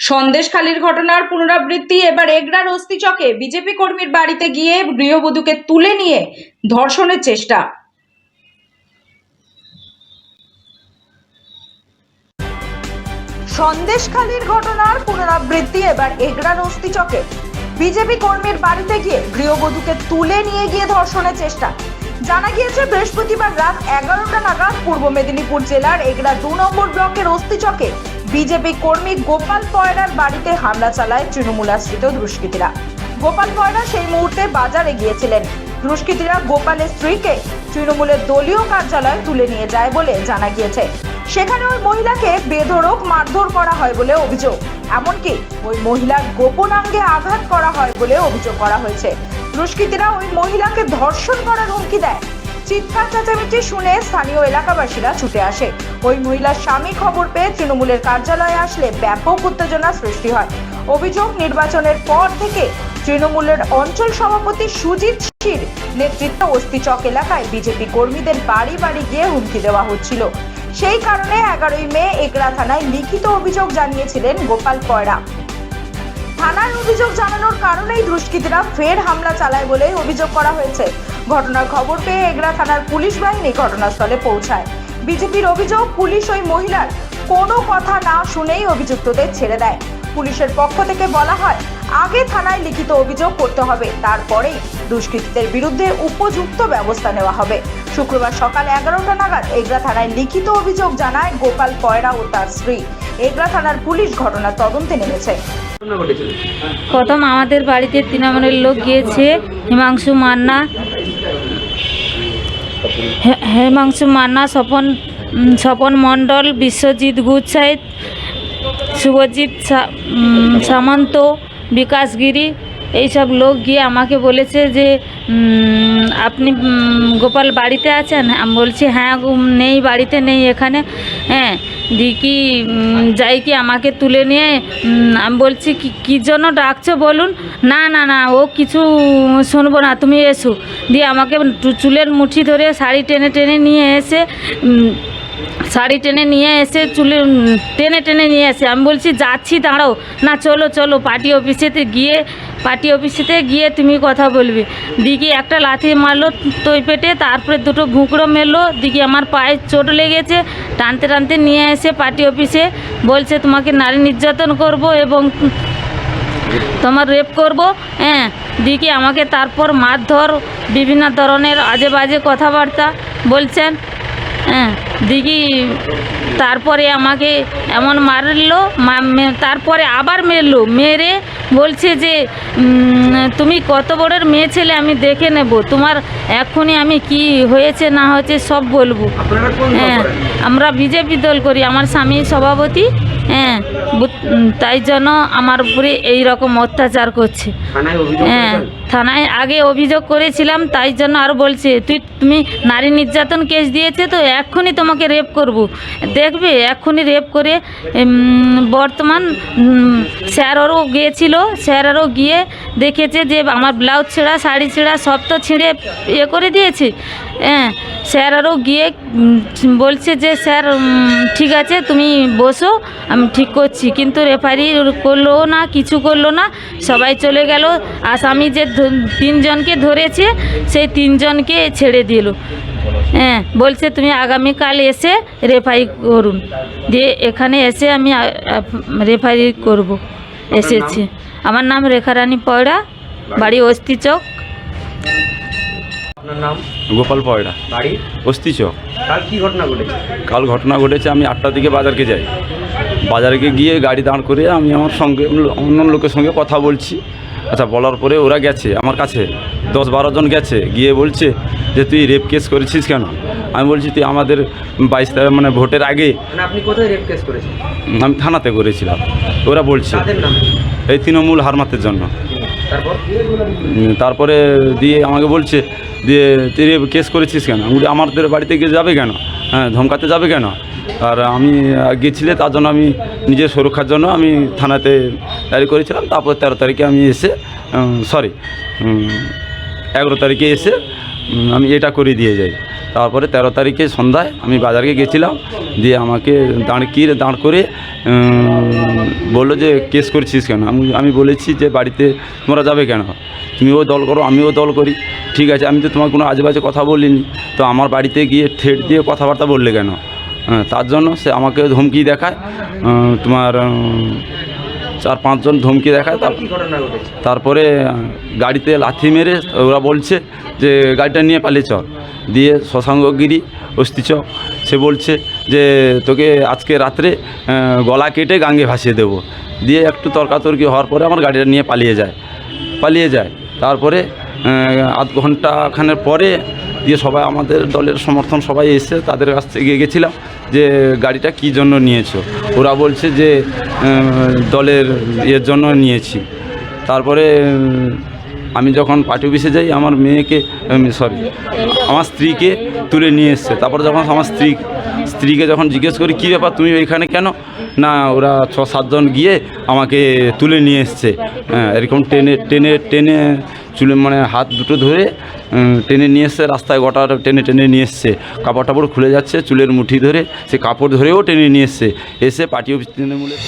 সন্দেশখালীর ঘটনার পুনরাবৃত্তি, এবার এগরার অস্থিচকে বিজেপি কর্মীর বাড়িতে গিয়ে গৃহবধূকে তুলে নিয়ে ধর্ষণের চেষ্টা। সন্দেশখালীর ঘটনার পুনরাবৃত্তি, এবার এগরার অস্থিচকে বিজেপি কর্মীর বাড়িতে গিয়ে গৃহবধূকে তুলে নিয়ে গিয়ে ধর্ষণের চেষ্টা। জানা গিয়েছে, বৃহস্পতিবার রাত এগারোটা নাগাদ পূর্ব মেদিনীপুর জেলার এগরা দু নম্বর ব্লকের অস্থিচকে বিজেপি কর্মী গোপাল পয়রার বাড়িতে হামলা চালায় তৃণমূল আশ্রিত দুষ্কৃতীরা। গোপাল পয়রা সেই মুহূর্তে বাজারে গিয়েছিলেন। দুষ্কৃতীরা গোপালের স্ত্রীকে তৃণমূলের দলীয় কার্যালয়ে তুলে নিয়ে যায় বলে জানা গিয়েছে। সেখানে ওই মহিলাকে বেধড়ক মারধর করা হয় বলে অভিযোগ। এমনকি ওই মহিলার গোপনাঙ্গে আঘাত করা হয় বলে অভিযোগ করা হয়েছে। দুষ্কৃতীরা ওই মহিলাকে ধর্ষণ করার হুমকি দেয়। চিৎকার চেঁচামেচি শুনে স্থানীয় এলাকাবাসীরা ছুটে আসে। ওই মহিলার স্বামী খবর পেয়ে তৃণমূলের কার্যালয়ে আসলে ব্যাপক উত্তেজনা সৃষ্টি হয়। অভিযোগ নির্বাচনের পর থেকে তৃণমূলের অঞ্চল সভাপতি সুজিত শির নেতৃত্বে অস্তিচক এলাকায় বিজেপি কর্মীদের বাড়ি বাড়ি গিয়ে হুমকি দেওয়া হচ্ছিল। সেই কারণে এগারোই মে এগরা থানায় লিখিত অভিযোগ জানিয়েছিলেন গোপাল কয়রা থানার অভিযোগ জানানোর কারণেই দুষ্কৃতীরা ফের হামলা চালায় বলে অভিযোগ করা হয়েছে। ঘটনার খবর পেয়ে এগরা থানার পুলিশ বাহিনী ঘটনাস্থলে পৌঁছায়। বিজেপির অভিযোগ পুলিশ ওই মহিলার কোনো কথা না শুনেই অভিযুক্তদের ছেড়ে দেয়। পুলিশের পক্ষ থেকে বলা হয় আগে থানায় লিখিত অভিযোগ করতে হবে তারপরেই দুষ্কৃতীদের বিরুদ্ধে উপযুক্ত ব্যবস্থা নেওয়া হবে। শুক্রবার সকাল এগারোটা নাগাদ এগরা থানায় লিখিত অভিযোগ জানায় গোপাল পয়রা ও তার স্ত্রী। এগরা থানার পুলিশ ঘটনার তদন্তে নেমেছে। প্রথম আমাদের বাড়িতে তৃণমূলের লোক গিয়েছে হিমাংশু মান্না। হিমাংশু মান্না, স্বপন স্বপন মণ্ডল, বিশ্বজিৎ গুচ্ছাইত শুভজিৎ সামন্ত বিকাশ গিরি এইসব লোক গিয়ে আমাকে বলেছে যে আপনি গোপাল বাড়িতে আছেন? আমি বলছি হ্যাঁ নেই, বাড়িতে নেই এখানে। হ্যাঁ দি কি যাই কি আমাকে তুলে নিয়ে আমি বলছি, কি, কী জন্য ডাকছো বলুন? না না না, ও কিছু শুনব না, তুমি এসো। দিয়ে আমাকে চুলের মুঠি ধরে শাড়ি টেনে টেনে নিয়ে এসে শাড়ি টেনে নিয়ে এসে, চুলে টেনে টেনে নিয়ে এসে। আমি বলছি, যাচ্ছি, দাঁড়াও। না, চলো চলো, পার্টি অফিসেতে গিয়ে, পার্টি অফিসেতে গিয়ে তুমি কথা বলবে। দিকে একটা লাথি মারলো তৈ পেটে, তারপরে দুটো ভুঁকড়ো মেরলো। দিকে আমার পায়ে চোট লেগেছে। টানতে টানতে নিয়ে এসে পার্টি অফিসে বলছে, তোমাকে নারী নির্যাতন করব এবং তোমার রেপ করব। হ্যাঁ। দিকে আমাকে তারপর মারধর, বিভিন্ন ধরনের আজে বাজে কথাবার্তা বলছেন। হ্যাঁ দিঘি তারপরে আমাকে এমন মারলো তারপরে আবার মেরলো মেরে বলছে যে তুমি কত বড়ের মেয়ে ছেলে আমি দেখে নেব তোমার এখনই আমি কি হয়েছে না হয়েছে সব বলব। হ্যাঁ আমরা বিজেপি দল করি আমার স্বামী সভাপতি হ্যাঁ তাই জন্য আমার উপরে এই রকম অত্যাচার করছে। হ্যাঁ থানায় আগে অভিযোগ করেছিলাম তাই জন্য আর বলছে তুই তুমি নারী নির্যাতন কেস দিয়েছে তো এক্ষুনি তোমাকে রেপ করব। দেখবে এক্ষুনি রেপ করে বর্তমান উম, স্যারেরও গিয়েছিল স্যারেরও গিয়ে দেখেছে যে আমার ব্লাউজ ছেঁড়া শাড়ি ছেঁড়া সব তো ছিঁড়ে ইয়ে করে দিয়েছে। হ্যাঁ স্যার আরও গিয়ে বলছে যে স্যার ঠিক আছে তুমি বসো আমি ঠিক করছি। কিন্তু রেফারি করল না কিছু করল না সবাই চলে গেল। আসামি যে তিনজনকে ধরেছে সেই তিনজনকে ছেড়ে দিল। হ্যাঁ বলছে তুমি আগামীকাল এসে রেফারি করুন। দিয়ে এখানে এসে আমি রেফারি করব। এসেছি। আমার নাম রেখারানী পয়ড়া বাড়ি অস্তি চক। গোপাল পয়রা বাড়ি? অস্তিচ কাল কি ঘটনা ঘটেছে? কাল ঘটনা ঘটেছে আমি আটটার দিকে বাজারকে যাই। বাজারকে গিয়ে গাড়ি দাঁড় করে আমি আমার সঙ্গে অন্য লোকের সঙ্গে কথা বলছি। আচ্ছা বলার পরে ওরা গেছে আমার কাছে। দশ বারো জন গেছে গিয়ে বলছে যে তুই রেপ কেস করেছিস কেন? আমি বলছি তুই আমাদের বাইশ তারিখ মানে ভোটের আগে মানে আপনি কোথায় রেপ কেস করেছেন? আমি থানাতে করেছিলাম। ওরা বলছে এই তৃণমূল হারমাতের জন্য। তারপরে? দিয়ে আমাকে বলছে দিয়ে তুই রেপ কেস করেছিস কেন? আমি আমাদের বাড়িতে গিয়ে যাবে কেন? হ্যাঁ ধমকাতে যাবে কেন? আর আমি গেছিলে তার জন্য আমি নিজের সুরক্ষার জন্য আমি থানাতে ডায়েরি করেছিলাম। তারপর তেরো তারিখে আমি এসে সরি এগারো তারিখে এসে আমি এটা করে দিয়ে যাই। তারপরে তেরো তারিখে সন্ধ্যায় আমি বাজারে গেছিলাম দিয়ে আমাকে দাঁড় কি দাঁড় করে বলল যে কেস করছিস কেন? আমি আমি বলেছি যে বাড়িতে তোমরা যাবে কেন? তুমিও দল করো আমিও দল করি। ঠিক আছে আমি তো তোমার কোনো আজেবাজে কথা বলিনি। তো আমার বাড়িতে গিয়ে থ্রেট দিয়ে কথাবার্তা বললে কেন? হ্যাঁ, তার জন্য সে আমাকে ধমকি দেখায় তোমার চার পাঁচজন ধমকি দেখায় তার তারপরে গাড়িতে লাথি মেরে ওরা বলছে যে গাড়িটা নিয়ে পালিয়ে চল। দিয়ে শশাঙ্কগিরি অস্তিচক সে বলছে যে তোকে আজকে রাত্রে গলা কেটে গাঙ্গে ভাসিয়ে দেবো। দিয়ে একটু তর্কাতর্কি হওয়ার পরে আমার গাড়িটা নিয়ে পালিয়ে যায় পালিয়ে যায়। তারপরে আধ ঘন্টাখানের পরে দিয়ে সবাই আমাদের দলের সমর্থন সবাই এসে তাদের কাছ থেকে গেছিলাম যে গাড়িটা কী জন্য নিয়েছো। ওরা বলছে যে দলের ইয়ের জন্য নিয়েছি। তারপরে আমি যখন পার্টি অফিসে যাই, আমার মেয়েকে সরি আমার স্ত্রীকে তুলে নিয়ে এসছে। তারপর যখন আমার স্ত্রী, স্ত্রীকে যখন জিজ্ঞেস করি, কী ব্যাপার, তুমি এখানে কেন? না, ওরা ছ সাতজন গিয়ে আমাকে তুলে নিয়ে এসছে। হ্যাঁ এরকম টেনে টেনে টেনে, চুলে মানে হাত দুটো ধরে টেনে নিয়ে এসছে, রাস্তায় গোটা টেনে টেনে নিয়ে এসছে। কাপড় টাপড় খুলে যাচ্ছে, চুলের মুঠি ধরে, সে কাপড় ধরেও টেনে নিয়ে এসছে। এসে পার্টি অফিস তৃণমূলের